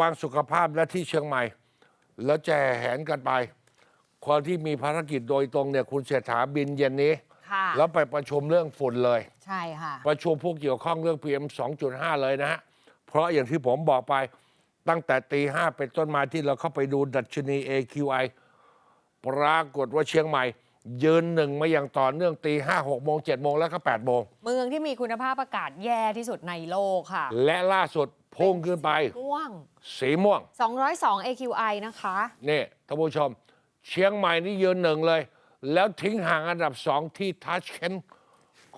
วางสุขภาพและที่เชียงใหม่ แล้วแจแหนกันไป คนที่มีภารกิจโดยตรงเนี่ยคุณเศรษฐาบินเย็นนี้ ค่ะแล้วไปประชุมเรื่องฝุ่นเลย ใช่ค่ะ ประชุมผู้เกี่ยวข้องเรื่อง PM 2.5 เลยนะฮะ เพราะอย่างที่ผมบอกไปตั้งแต่ตีห้าเป็นต้นมาที่เราเข้าไปดูดัชนี AQI ปรากฏว่าเชียงใหม่ ยืนหนึ่งมาอย่างต่อเนื่องตีห้าหกโมงเจ็ดโมงแล้วก็แปดโมง เมืองที่มีคุณภาพอากาศแย่ที่สุดในโลกค่ะและล่าสุดพุ่งขึ้นไป ม่วง สีม่วง 202 AQI นะคะ นี่ท่านผู้ชม เชียงใหม่นี่ยืนหนึ่งเลย แล้วทิ้งห่างอันดับสองที่ทัชเคน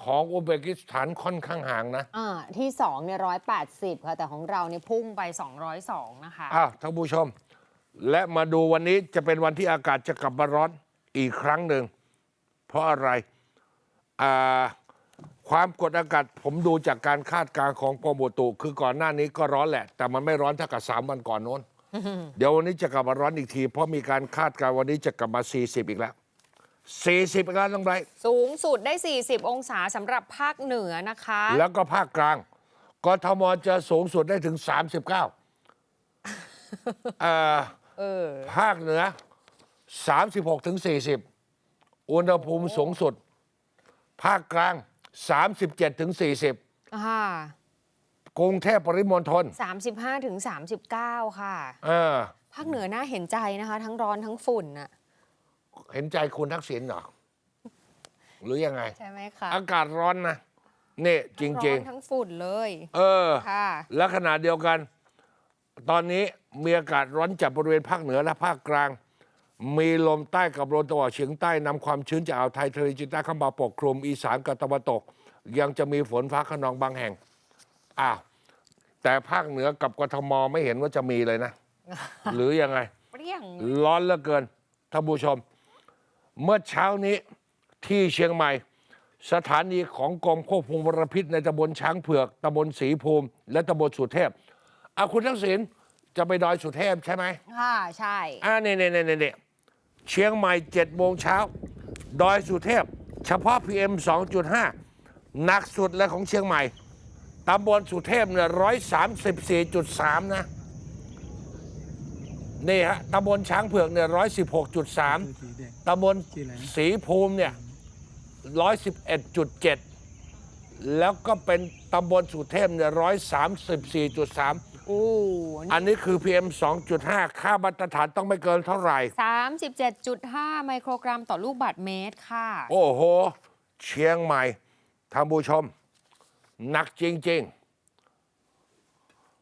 ของอุซเบกิสถานค่อนข้างห่างนะอ่าที่2เนี่ย180 ค่ะ แต่ของเราเนี่ยพุ่งไป 202 นะคะ อ้าวท่านผู้ชม และมาดูวันนี้จะเป็นวันที่อากาศจะกลับมาร้อนอีกครั้งหนึ่ง เพราะอะไรอ่าความกดอากาศผมดูจากการคาดการณ์ของกรมอุตุคือก่อนหน้านี้ก็ร้อนแหละ แต่มันไม่ร้อนเท่ากับสามวันก่อนโน้น เดี๋ยววันนี้จะกลับมาร้อนอีกที เพราะมีการคาดการณ์วันนี้จะกลับมา 40 อีกแล้ว 40อีกแล้วน้องไบรท์สูงสุดได้ 40 องศาสำหรับภาคเหนือนะคะ แล้วก็ภาคกลางกทมจะสูงสุดได้ถึง 39เอ่อเออภาคเหนือ 36ถึง40 อุณหภูมิสูงสุด ภาคกลาง 37ถึง40ค่ะกรุงเทพปริมณฑล35ถึง39 ค่ะเออภาคเหนือน่าเห็นใจนะคะ ทั้งร้อนทั้งฝุ่นน่ะเห็นใจคุณทักษิณเหรอ หรือยังไง ใช่ไหมคะ อากาศร้อนนะนี่จทั้ริงร้อนทั้งฝุ่นเลยๆเออค่ะและขณะเดียวกัน ตอนนี้มีอากาศร้อนจัดบริเวณภาคเหนือและภาคกลาง มีลมใต้กับลมตะวันออกเฉียงใต้นำความชื้นจากอ่าวไทยทะเลจีนใต้เข้ามาปกคลุมอีสานกับตะวันตก ยังจะมีฝนฟ้าขนองบางแห่งอ้าวแต่ภาคเหนือกับกทมไม่เห็นว่าจะมีเลยนะ หรือยังไง เปรี้ยง ร้อนเหลือเกินท่านผู้ชม เมื่อเช้านี้ที่เชียงใหม่ สถานีของกรมควบคุมมลพิษในตำบลช้างเผือกตำบลศรีภูมิ และตำบลสุเทพอาคุณทักษิณจะไปดอยสุเทพใช่ไหม ค่ะ ใช่ อ่าเนี่ยเนี่ยเนี่ยเนี่ย เชียงใหม่เจ็ดโมงเช้าดอยสุเทพ เฉพาะ PM 2.5 หนักสุดเลยของเชียงใหม่ตำบลสุเทพเนี่ยร้อยสามสิบสี่จุดสามนะ นี่ฮะตำบลช้างเผือกเนี่ยร้อยสิบหกจุดสามตำบลศรีภูมิเนี่ยร้อยสิบเอ็ดจุดเจ็ดแล้วก็เป็นตำบลสุเทพเนี่ยร้อยสามสิบสี่จุดสาม โอ้อันนี้คือ PM 2.5 ค่ามาตรฐานต้องไม่เกินเท่าไหร่ 37.5 ไมโครกรัมต่อลูกบาทเมตรค่ะ โอ้โห เชียงใหม่ท่านผู้ชม หนักจริง ๆ